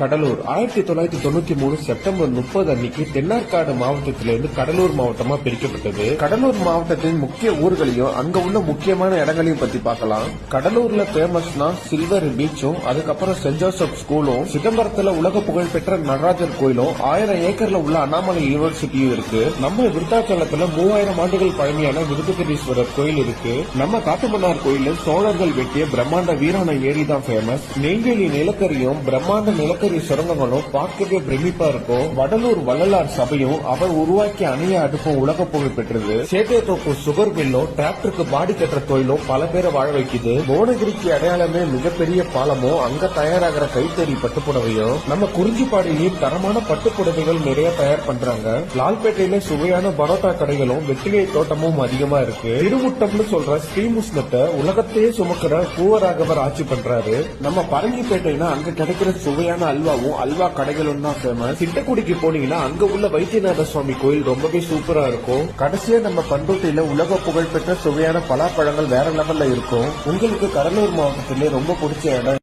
கடலூர். ஆயிரத்தி தொள்ளாயிரத்தி தொண்ணூத்தி மூணு செப்டம்பர் முப்பது அன்னைக்கு தென்னார்காடு மாவட்டத்திலிருந்து கடலூர் மாவட்டமா பிரிக்கப்பட்டது. கடலூர் மாவட்டத்தின் முக்கிய ஊர்களையும் அங்க உள்ள முக்கியமான இடங்களையும் பத்தி பார்க்கலாம். கடலூர்ல பேமஸ்னா சில்வர் பீச்சும் அதுக்கப்புறம் சென்ட் ஜோசப் ஸ்கூலும் சிதம்பரத்துல உலக புகழ்பெற்ற நடராஜர் கோயிலும் ஆயிரம் ஏக்கர்ல உள்ள அண்ணாமலை யூனிவர்சிட்டியும் இருக்கு. நம்ம விருத்தாச்சலத்துல மூவாயிரம் ஆண்டுகள் பழமையான விருதுகிரீஸ்வரர் கோயில் இருக்கு. நம்ம காட்டுமன்னார் கோயில்ல சோழர்கள் வெட்டிய பிரம்மாண்ட வீராண ஏரி தான் ஃபேமஸ் நெய்வேலி நிலக்கரியும் பிரம்மாண்ட நிலக்கரி சுரங்கங்களும் பார்க்கவே பிரமிப்பா இருக்கும் வடலூர் வள்ளலார் சபையும் அவர் உருவாக்கிய அணைய அடுப்பும் உலக புகழ் பெற்றது. சேத்தியத்தோப்பு சுகர் மில்லும் டிராக்டருக்கு பாடி கட்டுற தொழிலும் பல பேரை வாழ வைக்குது. புவனகிரிக்கு அடையாளமே மிகப்பெரிய பாலமும் அங்க தயாராகிற கைத்தறி பட்டுப்புடவையும் நம்ம குறிஞ்சிப்பாடியிலையும் தரமான பட்டுப்புடவைகள் நிறைய தயார் பண்றாங்க. லால்பேட்டையில சுவையான பரோட்டா கடைகளும் வெற்றிலை தோட்டமும் அதிகமா இருக்கு. திருமுட்டம்னு சொல்ற ஸ்ரீமுஷ்ணத்தை உலகத்தையே சுமக்கிற பூவராகவர் ஆட்சி பண்றாரு. நம்ம பரங்கிப்பேட்டைனா அங்க கிடைக்கிற சுவையான அல்வாவும் அல்வா கடைகளும் தான் ஃபேமஸ் திட்டக்குடிக்கு போனீங்கன்னா அங்க உள்ள வைத்தியநாத சுவாமி கோயில் ரொம்பவே சூப்பரா இருக்கும். கடைசியா நம்ம பண்ருட்டியில உலக புகழ்பெற்ற சுவையான பலாப்பழங்கள் வேற லெவல்ல இருக்கும். உங்களுக்கு கடலூர் மாவட்டத்திலே ரொம்ப பிடிச்ச இடம்